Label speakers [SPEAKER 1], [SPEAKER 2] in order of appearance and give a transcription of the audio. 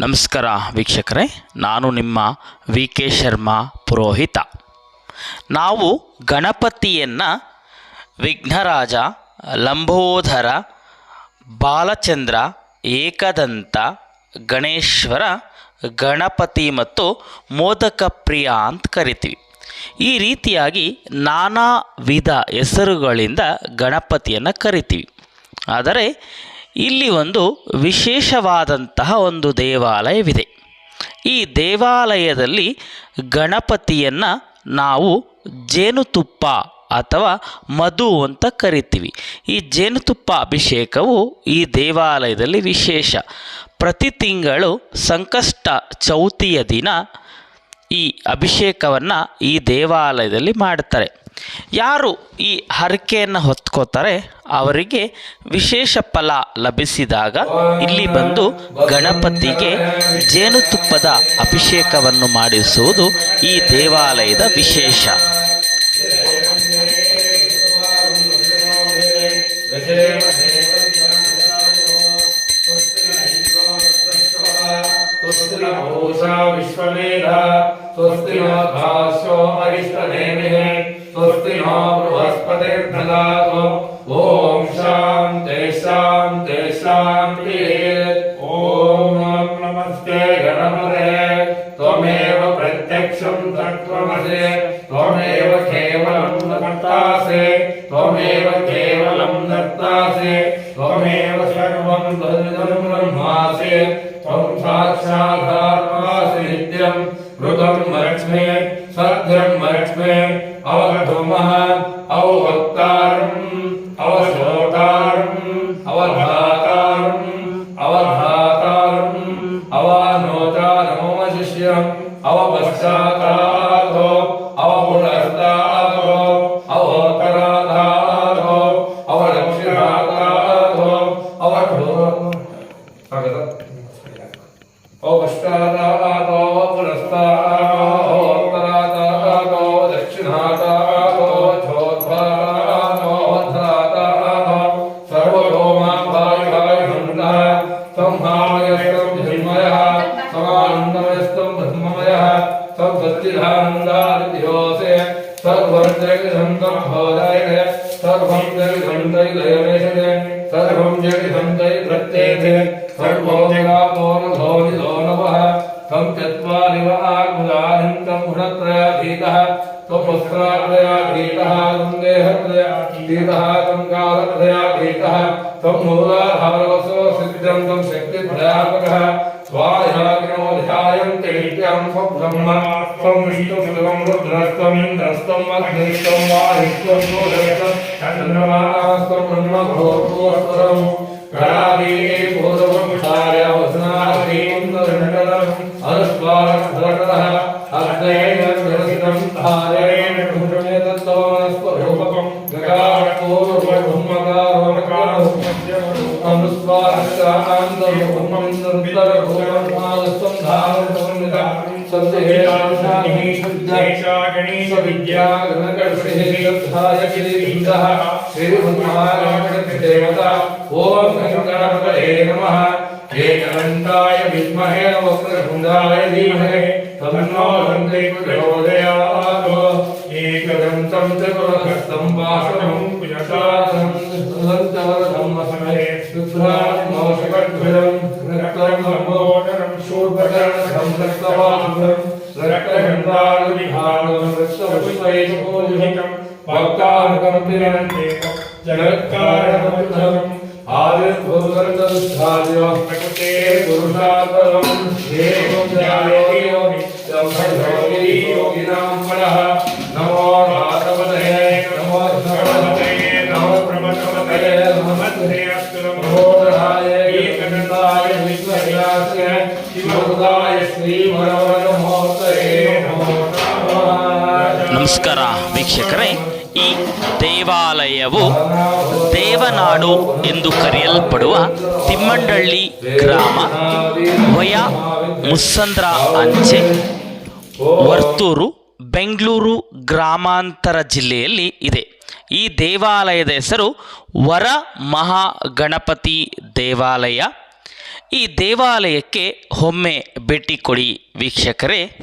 [SPEAKER 1] ನಮಸ್ಕಾರ ವೀಕ್ಷಕರೇ, ನಾನು ನಿಮ್ಮ ವಿ ಕೆ ಶರ್ಮಾ ಪುರೋಹಿತ. ನಾವು ಗಣಪತಿಯನ್ನು ವಿಘ್ನರಾಜ ಲಂಬೋಧರ ಬಾಲಚಂದ್ರ, ಏಕದಂತ, ಗಣೇಶ್ವರ, ಗಣಪತಿ ಮತ್ತು ಮೋದಕ ಪ್ರಿಯ ಅಂತ ಕರಿತೀವಿ. ಈ ರೀತಿಯಾಗಿ ನಾನಾ ವಿಧ ಹೆಸರುಗಳಿಂದ ಗಣಪತಿಯನ್ನು ಕರಿತೀವಿ. ಆದರೆ ಇಲ್ಲಿ ಒಂದು ವಿಶೇಷವಾದಂತಹ ಒಂದು ದೇವಾಲಯವಿದೆ. ಈ ದೇವಾಲಯದಲ್ಲಿ ಗಣಪತಿಯನ್ನು ನಾವು ಜೇನುತುಪ್ಪ ಅಥವಾ ಮಧು ಅಂತ ಕರಿತೀವಿ. ಈ ಜೇನುತುಪ್ಪ ಅಭಿಷೇಕವು ಈ ದೇವಾಲಯದಲ್ಲಿ ವಿಶೇಷ. ಪ್ರತಿ ತಿಂಗಳು ಸಂಕಷ್ಟ ಚೌತಿಯ ದಿನ ಈ ಅಭಿಷೇಕವನ್ನು ಈ ದೇವಾಲಯದಲ್ಲಿ ಮಾಡ್ತಾರೆ. ಯಾರು ಈ ಹರಕೆಯನ್ನು ಹೊತ್ಕೋತಾರೆ, ಅವರಿಗೆ ವಿಶೇಷ ಫಲ ಲಭಿಸಿದಾಗ ಇಲ್ಲಿ ಬಂದು ಗಣಪತಿಗೆ ಜೇನುತುಪ್ಪದ ಅಭಿಷೇಕವನ್ನು ಮಾಡಿಸುವುದು ಈ ದೇವಾಲಯದ ವಿಶೇಷ.
[SPEAKER 2] ವಿಶ್ವಮೇಧ. स्वस्ति न भाष्यो अरिष्टनेमिः स्वस्ति नो बृहस्पतिर्ददातु। ॐ शान्ति शान्ति ॐ नमस्ते गणपते। त्वमेव प्रत्यक्षं तत्त्वमसि। त्वमेव केवलं दत्तासि। त्वमेव केवलं दत्तासि। त्वमेव सर्वं तदिदं ब्रह्मासि। त्वं साक्षादात्मासि नित्यं ऋतं लक्ष्मे सत्यं लक्ष्मे अवधूमः अवक्तारम् अवश्रोतारम् अवधातारम् अवधातारम् अवानोचानमशिष्यम् अवपश्चातातो अवपुनस्तातो अवोत्तराधातो अवधूम अवपश्चातातो सर्वं जगदन्तं भोदाय सर्वं जगदन्दै दयमेषते सर्वं जगदन्दै प्रत्येते सर्वो जगापोरधोनिधो नवः तं चत्वारिव आत्मदानन्तं गुणत्रयाधीतः त्वपुत्रात्रयाधीतः तं देहत्रयाधीतः तं मूलाधारवसो सिद्धं तं शक्तिप्रयापकः स्वाध्याग्नो ध्यायन्ति नित्यं स्वब्रह्म त्वं विष्णुसुतं रुद्रस्त्वम् इन्द्रस्त्वम् अग्निस्त्वं वायुस्त्वं सूर्यस्त्वं चन्द्रमास्त्वं ब्रह्मभूर्भुवस्वरम् गणादि पूर्वमुखाय वसनादीन्द्रमण्डलम् अनुस्वारः अग्नेन निरसितं धारेण भूमेतत्त्वमस्वरूपकं गणेश विद्या देवता ओम गणपतये नमः एकदन्ताय विद्महे वक्रतुण्डाय धीमहि तन्नो दन्ते प्रचोदयात् एकदन्तं त्रिपुरहस्तं वासनं कुशशासनं सुदन्तवरधं समये शुभ्रात्मोषकध्वजं रक्तं लम्बोदरं शूर्पकर्णं रक्तवासुरं भक्तानुकम्पिरन्ते जगत्कारणमुद्धरम् आदिर्भुवन्दुद्धार्य प्रकृते पुरुषार्थं देवं प्रमथवतये नमो धराय एकदन्ताय विश्वव्यास्य शिवदाय श्रीमनोरमोत्तये नमो नमः
[SPEAKER 1] ನಮಸ್ಕಾರ ವೀಕ್ಷಕರೇ ಈ ದೇವಾಲಯವು ದೇವನಾಡು ಎಂದು ಕರೆಯಲ್ಪಡುವ ತಿಮ್ಮಂಡಳ್ಳಿ ಗ್ರಾಮ ವಯ ಮುಸ್ಸಂದ್ರ ಅಂಚೆ ವರ್ತೂರು ಬೆಂಗಳೂರು ಗ್ರಾಮಾಂತರ ಜಿಲ್ಲೆಯಲ್ಲಿ ಇದೆ ಈ ದೇವಾಲಯದ ಹೆಸರು ವರ ಮಹಾಗಣಪತಿ ದೇವಾಲಯ. ಈ ದೇವಾಲಯಕ್ಕೆ ಒಮ್ಮೆ ಭೇಟಿ ಕೊಡಿ ವೀಕ್ಷಕರೇ.